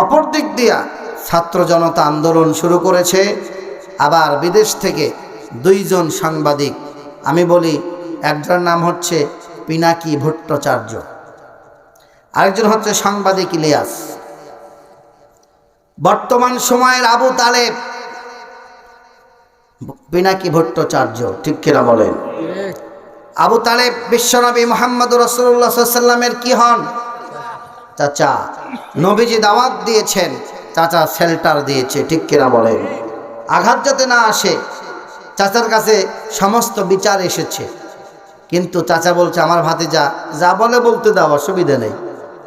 অপর দিক দিয়া ছাত্র জনতা আন্দোলন শুরু করেছে। আবার বিদেশ থেকে দুইজন সাংবাদিক আমি বলি একজনের নাম হচ্ছে পিনাকি ভট্টাচার্য আরেকজন হচ্ছে সাংবাদিক ইলিয়াস। বর্তমান সময়ের আবু তালেব পিনাকি ভট্টাচার্য ঠিক কিনা বলেন? আবু তালেব বিশ্বনবী মোহাম্মদ রসুল্লাহ সাল্লামের কি হন? চাচা, নবীজি দাওয়াত দিয়েছেন, চাচা শেল্টার দিয়েছে, ঠিক কিনা বলেন? আঘাত যাতে না আসে, চাচার কাছে সমস্ত বিচার এসেছে। কিন্তু চাচা বলছে, আমার ভাতিজা, যা বলে বলতে দাও, অসুবিধা নেই।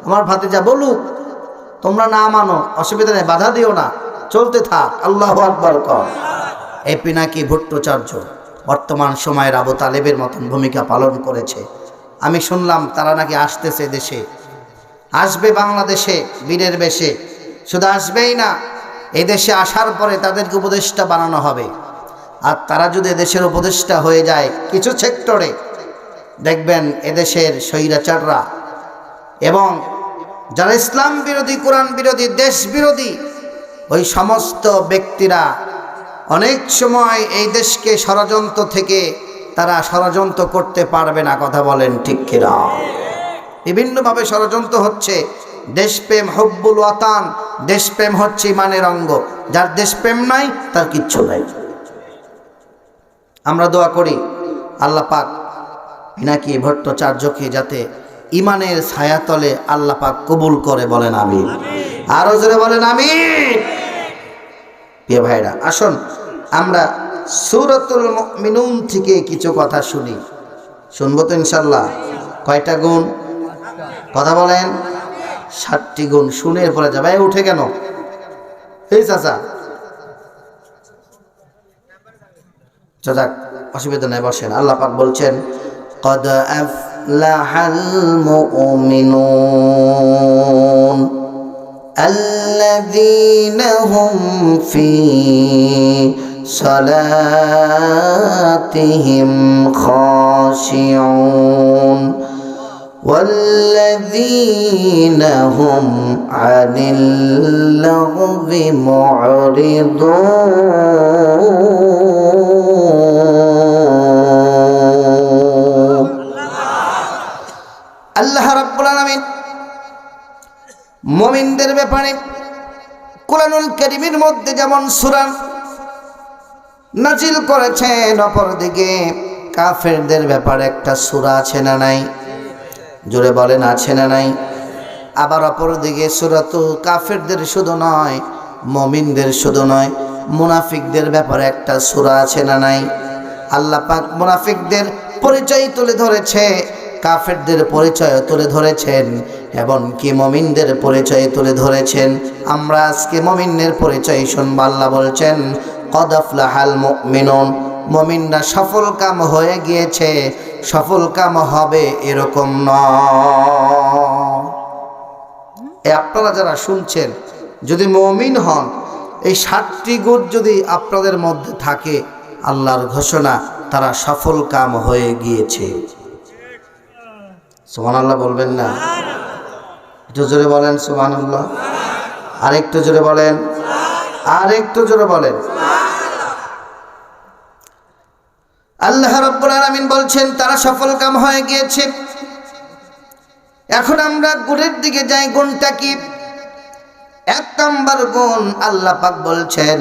আমার ভাতিজা বলুক, তোমরা না মানো, অসুবিধা নেই, বাধা দিও না, চলতে থাক, আল্লাহ আকবর কর। এই পিনাকি ভট্টাচার্য বর্তমান সময়ের আবু তালেবের মতন ভূমিকা পালন করেছে। আমি শুনলাম তারা নাকি আসতেছে দেশে। আসবে বাংলাদেশে, বীরের বেশে। শুধু আসবেই না এই দেশে আসার পরে তাদেরকে উপদেষ্টা বানানো হবে। আর তারা যদি দেশের উপদেষ্টা হয়ে যায় কিছু সেক্টরে, দেখবেন এদেশের স্বৈরাচাররা এবং যারা ইসলাম বিরোধী, কোরআন বিরোধী, দেশ বিরোধী, ওই সমস্ত ব্যক্তিরা অনেক সময় এই দেশকে ষড়যন্ত্র থেকে তারা ষড়যন্ত্র করতে পারবে না, কথা বলেন ঠিক কিনা? বিভিন্নভাবে ষড়যন্ত্র হচ্ছে। দেশপ্রেম হব্বুল ওয়াতান, দেশপ্রেম হচ্ছে ইমানের অঙ্গ। যার দেশপ্রেম নাই, তার কিচ্ছু নাই। আমরা দোয়া করি, আল্লাহ পাক নাকি ভট্টাচার্যকে যাতে ইমানের ছায়াতলে আল্লাহ পাক কবুল করে বলেন আমি আরও জোরে বলেন আমি প্রিয় ভাইরা, আসুন, আমরা সুরতুল মিনুন থেকে কিছু কথা শুনি। শুনব তো ইনশাল্লাহ কয়টা গুণ? কথা বলেন ষাটটি গুণ শুনে পরে যাবে এই উঠে কেন এই চাচা চাচা অসুবিধা নেই বসেন আল্লাহ পাক বলছেন قد أفلح المؤمنون الذين هم في صلاتهم خاشعون والذين هم عن اللغو معرضون আল্লাহ রাব্বুল আলামিন মুমিনদের ব্যাপারে কোরআনুল কারীমের মধ্যে যেমন সূরা নাজিল করেছেন অপরদিকে কাফেরদের ব্যাপারে একটা সূরা আছে না নাই জোরে বলেন, আছে না নাই? আবার অপরদিকে সুরাতু কাফেরদের শুধু নয়, মমিনদের শুধু নয়, মুনাফিকদের ব্যাপারে একটা সূরা আছে না নাই? আল্লাহ পাক মুনাফিকদের পরিচয় তুলে ধরেছে, কাফেরদের পরিচয় তুলে ধরেছেন এবং কি মমিনদের পরিচয় তুলে ধরেছেন। আমরা আজকে মমিনের পরিচয় শুনব, আল্লাহ বলছেন কদফলাহাল মুমিনুন মমিনরা সফল কাম হয়ে গিয়েছে সফল কাম হবে এরকম নয়। আপনারা যারা শুনছেন, যদি মমিন হন, এই ষাটটি গুণ যদি আপনাদের মধ্যে থাকে, আল্লাহর ঘোষণা, তারা সফল কাম হয়ে গিয়েছে। সুমান আল্লাহ বলবেন না? একটু জোরে বলেন সুমান আল্লাহ আরেকটু জোরে বলেন। আরেকটু জোরে বলেন। আল্লাহ রব্বুল আলামিন বলছেন, তারা সফল কাম হয়ে গিয়েছে। এখন আমরা গুণের দিকে যাই, গুণটা কি? এক নম্বর গুণ আল্লাহ পাক বলছেন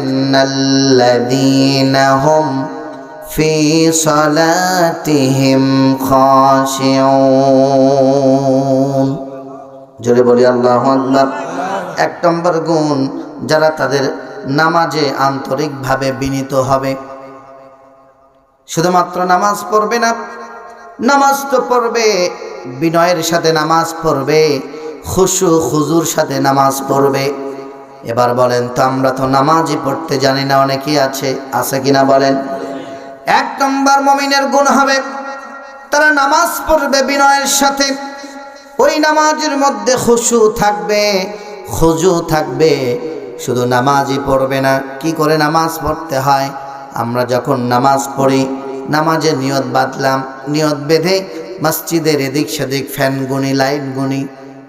জোরে বলি, আল্লাহু আকবার। এক নম্বর গুণ, যারা তাদের নামাজে আন্তরিকভাবে বিনীত হবে। শুধুমাত্র নামাজ পড়বে না, নামাজ তো পড়বে, বিনয়ের সাথে নামাজ পড়বে, খুশু খুজুর সাথে নামাজ পড়বে। এবার বলেন, তো আমরা তো নামাজই পড়তে জানি না, অনেকেই আছে আছে কিনা বলেন? এক নম্বর মমিনের গুণ হবে, তারা নামাজ পড়বে বিনয়ের সাথে, ওই নামাজের মধ্যে খুশু থাকবে, খুজু থাকবে, শুধু নামাজই পড়বে না, কি করে নামাজ পড়তে হয়? আমরা যখন নামাজ পড়ি নামাজের নিয়ত বাঁধলাম। নিয়ত বেঁধে মসজিদের এদিক সেদিক ফ্যান গুনি, লাইট গুনি।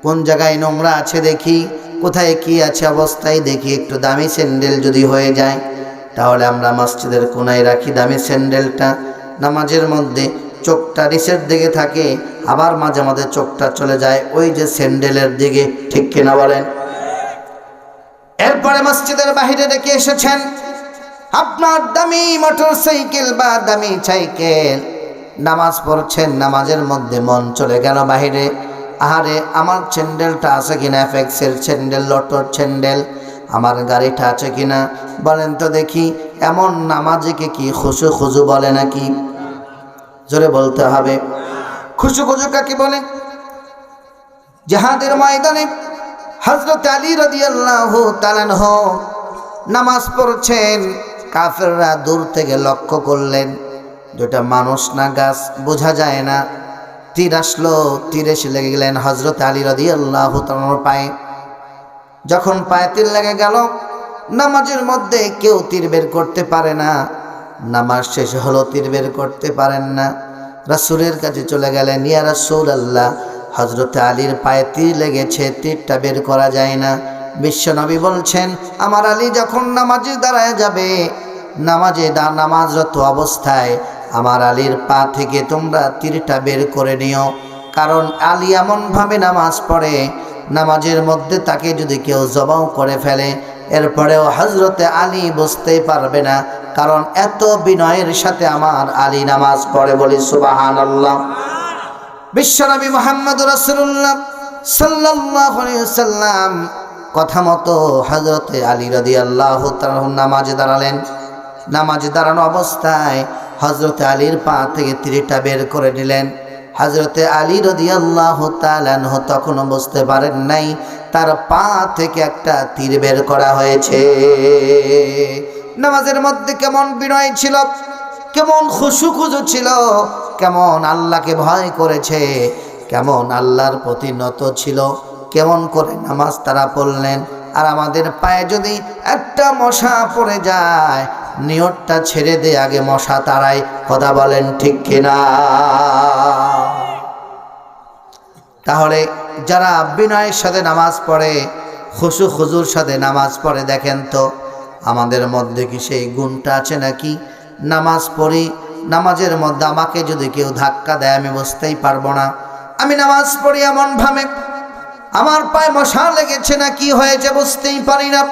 কোন জায়গায় নোংরা আছে দেখি, কোথায় কি আছে অবস্থায় দেখি, একটু দামি স্যান্ডেল যদি হয়ে যায়, তাহলে আমরা মসজিদের কোনায় রাখি দামি স্যান্ডেলটা। নামাজের মধ্যে চোখটা রিসের দিকে থাকে, আবার মাঝে মাঝে চোখটা চলে যায়, ওই যে স্যান্ডেলের দিকে, ঠিক কিনা বলেন? এরপরে মসজিদের বাহিরে রেখে এসেছেন। আপনার দামি মোটর সাইকেল বা দামি সাইকেল। নামাজ পড়ছেন, নামাজের মধ্যে মন চলে গেল বাহিরে। আহারে, আমার স্যান্ডেলটা আছে কিনা? এফেক্সের স্যান্ডেল লটোর স্যান্ডেল আমার গাড়িটা আছে কিনা? বলেন তো দেখি, এমন নামাজেকে কি খুশু খুজু বলে নাকি? জোরে বলতে হবে। খুশু খুজু কাকে বলে? জাহাদের ময়দানে হজরত আলী রদিয়াল্লাহ তালানহ নামাজ পড়ছেন। কাফেররা দূর থেকে লক্ষ্য করলেন দুটা মানুষ না গাছ, বোঝা যায় না। তীর আসলো, তীর এসে লেগে গেলেন হজরত আলী রদিয়াল্লাহ তালানোর পায়ে। যখন পায়ে তীর লেগে গেল, নামাজের মধ্যে কেউ তীর বের করতে পারে না। নামাজ শেষ হলো, তীর বের করতে পারেন না। রাসুলের কাছে চলে গেলেন, ইয়া রাসুল আল্লাহ হজরত আলীর পায়ে তীর লেগেছে, তীরটা বের করা যায় না। বিশ্বনবী বলছেন, আমার আলী যখন নামাজে দাঁড়ায় যাবে, নামাজে দা, নামাজরত অবস্থায় আমার আলীর পা থেকে তোমরা তীরটা বের করে নিও। কারণ আলী এমনভাবে নামাজ পড়ে, নামাজের মধ্যে তাকে যদি কেউ জবাও করে ফেলে, এরপরেও হজরতে আলী বুঝতেই পারবে না। কারণ এত বিনয়ের সাথে আমার আলী নামাজ পড়ে বলি সুবাহান বিশ্বনবী মোহাম্মদ রসুল্লাহ সাল্লাহ সাল্লাম কথা মতো হজরতে আলী রদি আল্লাহ নামাজে দাঁড়ালেন। নামাজে দাঁড়ানো অবস্থায় হজরতে আলীর পা থেকে তীরটা বের করে নিলেন। হজরতে আলী রদি আল্লাহ তালানহ তখনও বুঝতে পারেন নাই, তার পা থেকে একটা তীর বের করা হয়েছে। নামাজের মধ্যে কেমন বিনয় ছিল, কেমন খুশু খুজু ছিল, কেমন আল্লাহকে ভয় করেছে, কেমন আল্লাহর প্রতি নত ছিল। কেমন করে নামাজ তারা পড়লেন? আর আমাদের পায়ে যদি একটা মশা পড়ে যায়, নিয়তটা ছেড়ে দে আগে মশা তারাই কথা বলেন ঠিক কিনা? তাহলে যারা বিনয়ের সাথে নামাজ পড়ে, খুশু খুজুর সাথে নামাজ পড়ে, দেখেন তো, আমাদের মধ্যে কি সেই গুণটা আছে নাকি? নামাজ পড়ি, নামাজের মধ্যে আমাকে যদি কেউ ধাক্কা দেয়, আমি বুঝতেই পারব না। আমি নামাজ পড়ি এমনভাবে আমার পায়ে মশা লেগেছে না, কি হয়েছে বুঝতেই পারি না।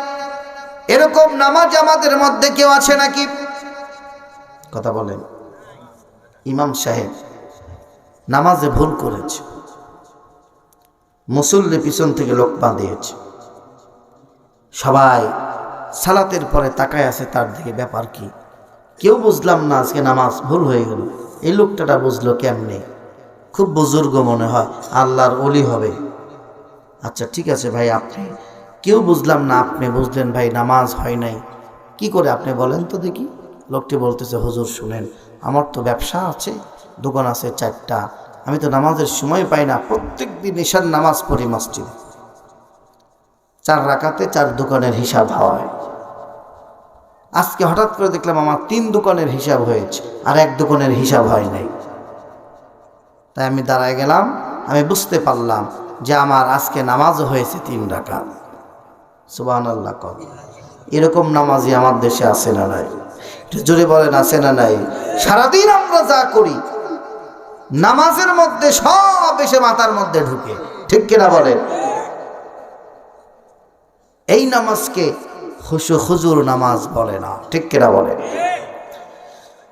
এরকম নামাজ আমাদের মধ্যে কেউ আছে নাকি? কথা বলেন। ইমাম সাহেব, নামাজে ভুল করেছে। মুসল্লি পিছন থেকে লোক বাঁধিয়েছে। সবাই সালাতের পরে তাকায় আছে, তার দিকে ব্যাপার কি? কেউ বুঝলাম না আজকে নামাজ ভুল হয়ে গেল। এই লোকটাটা বুঝলো কেমনে? খুব বুজুর্গ মনে হয়, আল্লাহর অলি হবে। আচ্ছা ঠিক আছে ভাই, আপনি কেউ বুঝলাম না, আপনি বুঝলেন ভাই, নামাজ হয় নাই। কি করে আপনি বলেন তো দেখি। লোকটি বলতেছে, হুজুর, শুনেন, আমার তো ব্যবসা আছে, দোকান আছে চারটা। আমি তো নামাজের সময় পাই না প্রত্যেক দিন ঈশার নামাজ পড়ি মসজিদে। চার রাকাতে চার দোকানের হিসাব হয়। আজকে হঠাৎ করে দেখলাম, আমার তিন দোকানের হিসাব হয়েছে, আর এক দোকানের হিসাব হয় নাই। তাই আমি দাঁড়ায় গেলাম, আমি বুঝতে পারলাম যে আমার আজকে নামাজও হয়েছে তিন রাকাত। সুবাহ আল্লাহ কম এরকম নামাজই আমার দেশে আছে না নাই? একটু জোরে বলেন, আছে না নাই? সারাদিন আমরা যা করি, নামাজের মধ্যে, সব এসে মাথার মধ্যে ঢুকে। ঠিক কিনা বলেন? এই নামাজকে খুশু খুজুর নামাজ বলে না। ঠিক কিনা বলে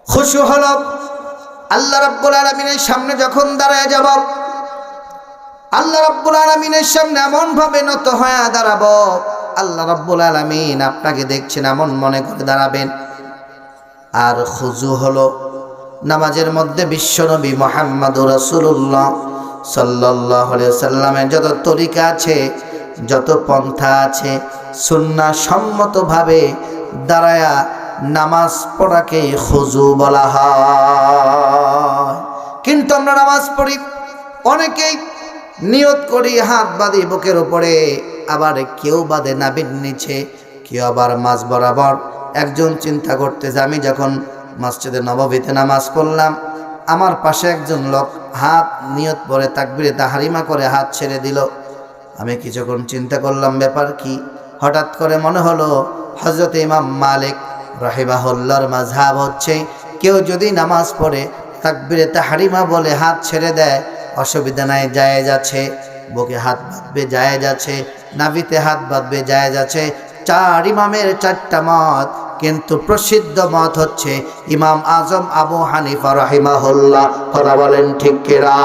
খুশু হল আল্লাহ রাব্বুল আলমিনের সামনে যখন দাঁড়ায় যাব আল্লাহ রাব্বুল আলমিনের সামনে এমন ভাবে নত হয়ে দাঁড়াবো। আল্লাহ রাব্বুল আলমিন আপনাকে দেখছেন, এমন মনে করে দাঁড়াবেন। আর খুজু হলো নামাজের মধ্যে বিশ্বনবী মোহাম্মদ রসুল্লাহ সাল্লাহ সাল্লামের যত তরিকা আছে, যত পন্থা আছে সুন্না সম্মতভাবে দাঁড়ায়া নামাজ পড়াকে খুজু বলা হয়। কিন্তু আমরা নামাজ পড়ি অনেকেই নিয়ত করি, হাত বাঁধি বুকের উপরে। আবার কেউ বাঁধে নাবির নিচে, কেউ আবার মাছ বরাবর। একজন চিন্তা করতে করতেছে, আমি যখন মসজিদে নববীতে নামাজ পড়লাম, আমার পাশে একজন লোক হাত নিয়ত পরে তাকবিরে তাহারিমা করে হাত ছেড়ে দিল। আমি কিছুক্ষণ চিন্তা করলাম, ব্যাপার কি? হঠাৎ করে মনে হলো হজরত ইমাম মালিক রাহিবাহুল্লার মাঝহাব হচ্ছে, কেউ যদি নামাজ পড়ে তাকবিরে তাহারিমা বলে হাত ছেড়ে দেয় অসুবিধা নাই যায় যাচ্ছে বুকে হাত বাঁধবে যায় যাচ্ছে নাভিতে হাত বাঁধবে যায় যাচ্ছে চার ইমামের চারটা মত, কিন্তু প্রসিদ্ধ মত হচ্ছে ইমাম আজম আবু হানিফা রাহিমাহুল্লাহ। কথা বলেন ঠিক কিরা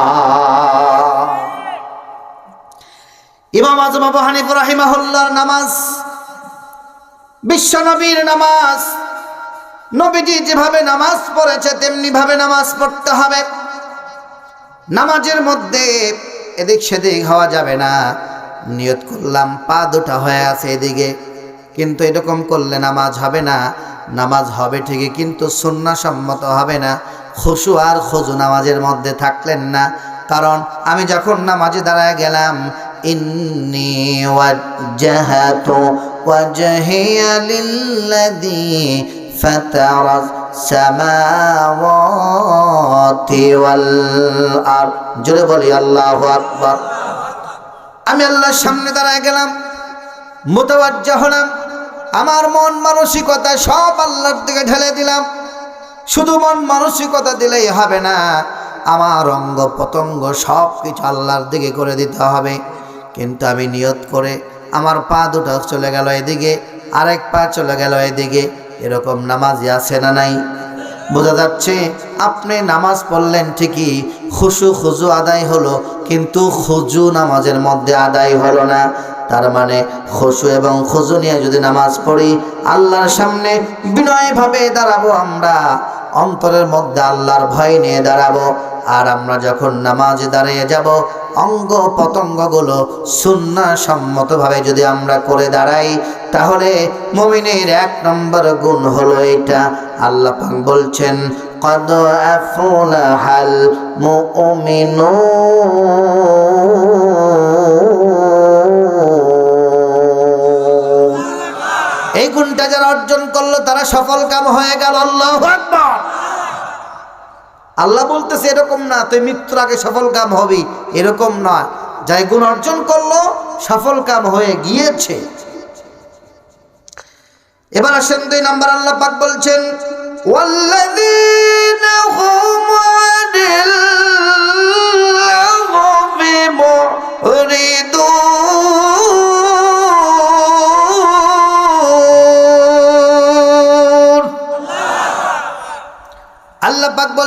ইমাম আজম আবু হানিফা রাহিমাহুল্লাহর নামাজ বিশ্ব নবীর নামাজ, নবীজি যেভাবে নামাজ পড়েছে তেমনি ভাবে নামাজ পড়তে হবে। নামাজের মধ্যে এদিক সেদিক হওয়া যাবে না। নিয়ত করলাম, পা দুটা হয়ে আছে এদিকে। কিন্তু এরকম করলে নামাজ হবে না। নামাজ হবে ঠিকই, কিন্তু সম্মত হবে না। খুশু আর খজু নামাজের মধ্যে থাকলেন না। কারণ আমি যখন নামাজে দাঁড়ায় গেলাম, ইন্নি ওয়াজ্জাহাতু ওয়াজহিয়া লিল্লাযী ফাতারা জোরে বলি, আল্লাহু আকবার। আমি আল্লাহর সামনে দাঁড়ায় গেলাম মোতাবাজ্জা হলাম, আমার মন মানসিকতা সব আল্লাহর দিকে ঢেলে দিলাম। শুধু মন মানসিকতা দিলেই হবে না, আমার অঙ্গ পতঙ্গ সব কিছু আল্লাহর দিকে করে দিতে হবে। কিন্তু আমি নিয়ত করে আমার পা দুটো চলে গেল এদিকে, আরেক পা চলে গেল এদিকে এরকম নামাজই আছে না নাই? বোঝা যাচ্ছে আপনি নামাজ পড়লেন ঠিকই, খুশু খুজু আদায় হলো, কিন্তু খুজু নামাজের মধ্যে আদায় হলো না। তার মানে খুশু এবং খুজু নিয়ে যদি নামাজ পড়ি, আল্লাহর সামনে বিনয়ভাবে দাঁড়াবো আমরা, অন্তরের মধ্যে আল্লাহর ভয় নিয়ে দাঁড়াবো, আর আমরা যখন নামাজে দাঁড়িয়ে যাব অঙ্গ পতঙ্গগুলো সুন্না সম্মতভাবে যদি আমরা করে দাঁড়াই, তাহলে মমিনের এক নম্বর গুণ হলো এটা আল্লাহ বলছেন, কদ আফলাহাল মুমিনুন। গুণটা যারা অর্জন করল, তারা সফল কাম হয়ে গেল। আল্লাহ আল্লাহ বলতেছে, এরকম না, তুই মৃত্যুর আগে সফল কাম হবি। এরকম না যাই গুণ অর্জন করল, সফল কাম হয়ে গিয়েছে। এবার আসেন দুই নম্বর, আল্লাহ পাক বলছেন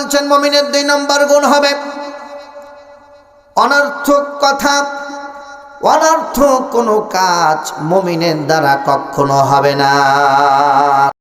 বলছেন, মমিনের দুই নম্বর গুণ হবে। অনর্থক কথা। অনর্থক কোনো কাজ মমিনের দ্বারা কখনো হবে না।